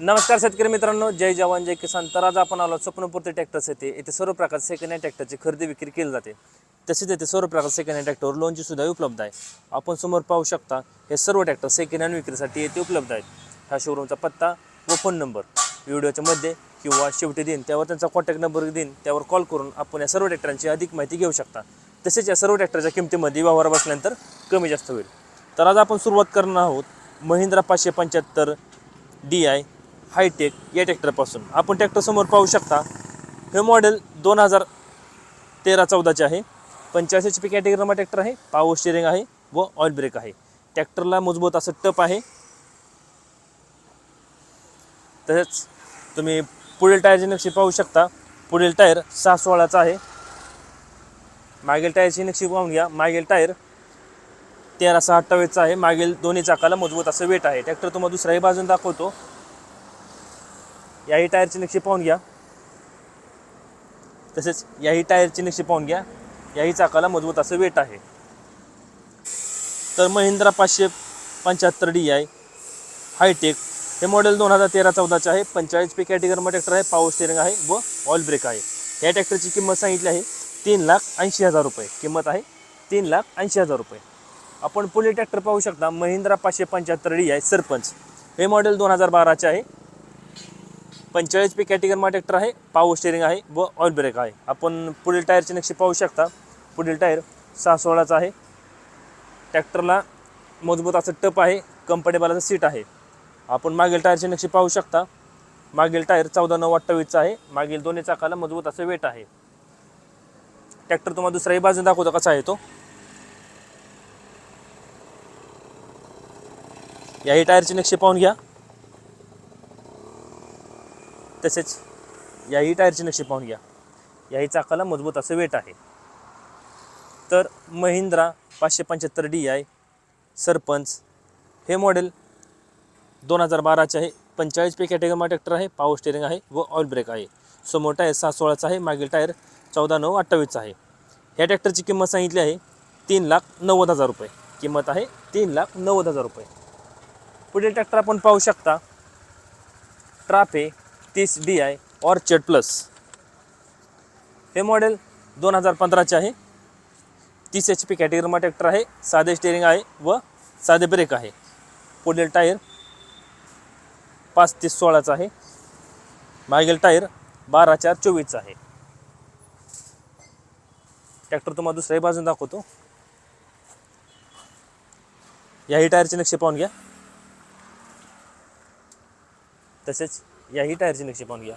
नमस्कार शेतकरी मित्रांनो जय जवान जय किसान. तर आज आपण आलो स्वप्नपूर्ती ट्रॅक्टर्स येते येथे सर्व प्रकारचे सेकंड हँड ट्रॅक्टरची खरेदी विक्री केली जाते. तसेच येथे सर्व प्रकारचे सेकंड हँड ट्रॅक्टरवर लोनची सुद्धा उपलब्ध आहे. आपण समोर पाहू शकता हे सर्व ट्रॅक्टर सेकंड हँड विक्रीसाठी येथे उपलब्ध आहेत. ह्या शोरूमचा पत्ता व फोन नंबर व्हिडिओच्या मध्ये किंवा शेवटी देईन त्यावर त्यांचा कॉन्टॅक्ट नंबर देईन त्यावर कॉल करून आपण या सर्व ट्रॅक्टरांची अधिक माहिती घेऊ शकता. तसेच या सर्व ट्रॅक्टरच्या किमतीमध्ये व्यवहार बसल्यानंतर कमी जास्त होईल. तर आज आपण सुरुवात करणार आहोत महिंद्रा पाचशे पंच्याहत्तर डी आय हायटेक या ट्रॅक्टरपासून. आपण ट्रॅक्टर समोर पाहू शकता हे मॉडेल दोन हजार तेरा चौदाचे आहे. पंच्याऐंशी एच पी कॅटेगरीमा ट्रॅक्टर आहे पावर स्टिअरिंग आहे व ऑइल ब्रेक आहे. ट्रॅक्टरला मजबूत असं टप आहे. तसेच तुम्ही पुढील टायरची नक्षी पाहू शकता. पुढील टायर सहा सोळाचा आहे. मागील टायरची नक्षी पाहून घ्या. मागील टायर तेरा सहा अठ्ठावीसचा आहे. मागील दोन्ही चाकाला मजबूत असं वेट आहे. ट्रॅक्टर तुम्हाला दुसऱ्याही बाजून दाखवतो. याही टायरची नक्षी पाहून घ्या. तसेच याही टायरची नक्षी पाहून घ्या. याही चाकाला मजबूत असं वेट आहे. तर महिंद्रा पाचशे पंच्याहत्तर डी आय हायटेक हे मॉडेल दोन हजार तेरा चौदाचे आहे. पंचेचाळीस पी कॅटेगरीमध्ये ट्रॅक्टर आहे. पावर स्टेरिंग आहे व ऑइल ब्रेक आहे. या ट्रॅक्टरची किंमत सांगितली आहे. तीन लाख ऐंशी हजार रुपये. किंमत आहे तीन लाख ऐंशी हजार रुपये. आपण पुढे ट्रॅक्टर पाहू शकता. महिंद्रा पाचशे पंच्याहत्तर डी आहे सरपंच. हे मॉडेल दोन हजार बाराचे आहे. पंचेचाळीस पी कॅटेगरीमा ट्रॅक्टर आहे. पावर स्टेअरिंग आहे व ऑइल ब्रेक आहे. आपण पुढील टायरची नक्षी पाहू शकता. पुढील टायर सहा सोळाचा आहे. ट्रॅक्टरला मजबूत असं टप आहे. कम्फर्टेबल असं सीट आहे. आपण मागील टायरची नक्षी पाहू शकता. मागील टायर चौदा नऊ अठ्ठावीसचा आहे. मागील दोन्ही चाकाला मजबूत असं वेट आहे. ट्रॅक्टर तुम्हाला दुसऱ्याही बाजून दाखवतो कसा आहे तो. याही टायरची नक्षी पाहून घ्या. तसेच याही टायरची नक्षी पाहून घ्या. याही चाकाला मजबूत असं वेट आहे. तर महिंद्रा पाचशे पंच्याहत्तर डी आय सरपंच हे मॉडेल दोन हजार बाराचे आहे पंचेचाळीस पे कॅटेगरीमा ट्रॅक्टर आहे पावर स्टेअरिंग आहे व ऑइल ब्रेक आहे. समोर टायर सहा सोळाचा आहे मागील टायर चौदा नऊ अठ्ठावीसचा आहे. ह्या ट्रॅक्टरची किंमत सांगितली आहे तीन लाख नव्वद हजार रुपये. किंमत आहे तीन लाख नव्वद हजार रुपये. पुढील ट्रॅक्टर आपण पाहू शकता. ट्राफे तीस डी आय ऑर्चर्ड प्लस. हे मॉडेल दोन हजार पंधराचे आहे. तीस एच पी कॅटेगरीमा ट्रॅक्टर आहे साधे स्टेअरिंग आहे व साधे ब्रेक आहे. पुढील टायर पाच तीस सोळाचा आहे. मागील टायर बारा चार चोवीसचा आहे. ट्रॅक्टर तुम्हाला दुसऱ्याही बाजून दाखवतो. याही टायरचे नक्षी पाहून घ्या. तसेच याही टायरची नक्षी पाहून घ्या.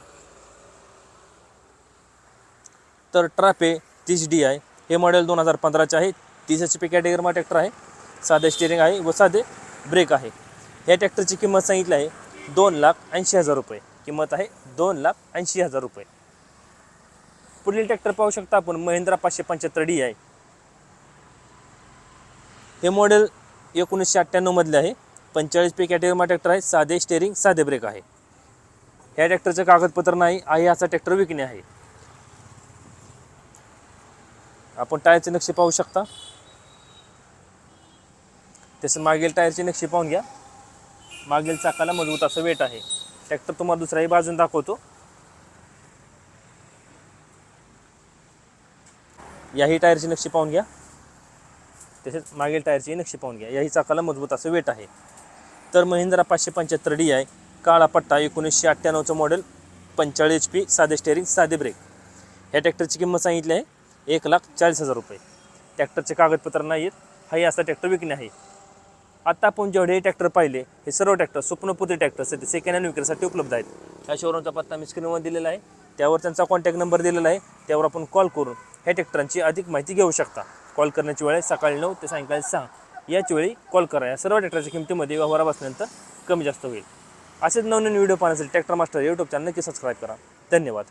तर ट्राफे तीस डी आहे. हे मॉडेल दोन हजार पंधराचे आहे तीस एच पी कॅटेगरीमा ट्रॅक्टर आहे. साधे स्टेअरिंग आहे व साधे ब्रेक आहे. या ट्रॅक्टरची किंमत सांगितली आहे दोन लाख ऐंशी हजार रुपये. किंमत आहे दोन लाख ऐंशी हजार रुपये. पुढील ट्रॅक्टर पाहू शकता आपण. महिंद्रा पाचशे पंच्याहत्तर डी आहे. हे मॉडेल एकोणीसशे अठ्ठ्याण्णवमधले आहे. पंचेचाळीस पी कॅटेगरीमा ट्रॅक्टर आहे. साधे स्टेअरिंग साधे ब्रेक आहे. या ट्रॅक्टरचं कागदपत्र नाही आहे असा ट्रॅक्टर विकणे आहे. आपण टायरचे नक्षी पाहू शकता. तसं मागील टायरचे नक्षी पाहून घ्या. मागील चाकाला मजबूत असं वेट आहे. ट्रॅक्टर तुम्हाला दुसऱ्याही बाजून दाखवतो. याही टायरची नक्षी पाहून घ्या. तसेच मागील टायरची नक्षी पाहून घ्या. याही चाकाला मजबूत असं वेट आहे. तर महिंद्रा पाचशे पंच्याहत्तर डी आहे काळा पट्टा एकोणीसशे अठ्ठ्याण्णवचं मॉडेल पंचेचाळीस एच पी साधे स्टेअरिंग साधे ब्रेक ह्या ट्रॅक्टरची किंमत सांगितली आहे एक लाख चाळीस हजार रुपये. ट्रॅक्टरचे कागदपत्र नाही आहेत हाही असा ट्रॅक्टर विकणे आहे. आत्ता आपण जेवढे ट्रॅक्टर पाहिले हे सर्व ट्रॅक्टर स्वप्नपुत्री ट्रॅक्टर सध्या सेकंड हँड विक्रीसाठी उपलब्ध आहेत. ह्या शोरूमचा पत्ता मी स्क्रीनवर दिलेला आहे. त्यावर त्यांचा कॉन्टॅक्ट नंबर दिलेला आहे. त्यावर आपण कॉल करून ह्या ट्रॅक्टरांची अधिक माहिती घेऊ शकता. कॉल करण्याची वेळ आहे सकाळी नऊ ते सायंकाळी सहा. याच वेळी कॉल करा. या सर्व ट्रॅक्टरच्या किमतीमध्ये व्यवहारा बसल्यानंतर कमी जास्त होईल. असेच नवनवीन व्हिडिओ पाहण्यासाठी ट्रॅक्टर मास्टर यूट्यूब चॅनल नक्की सबस्क्राईब करा. धन्यवाद.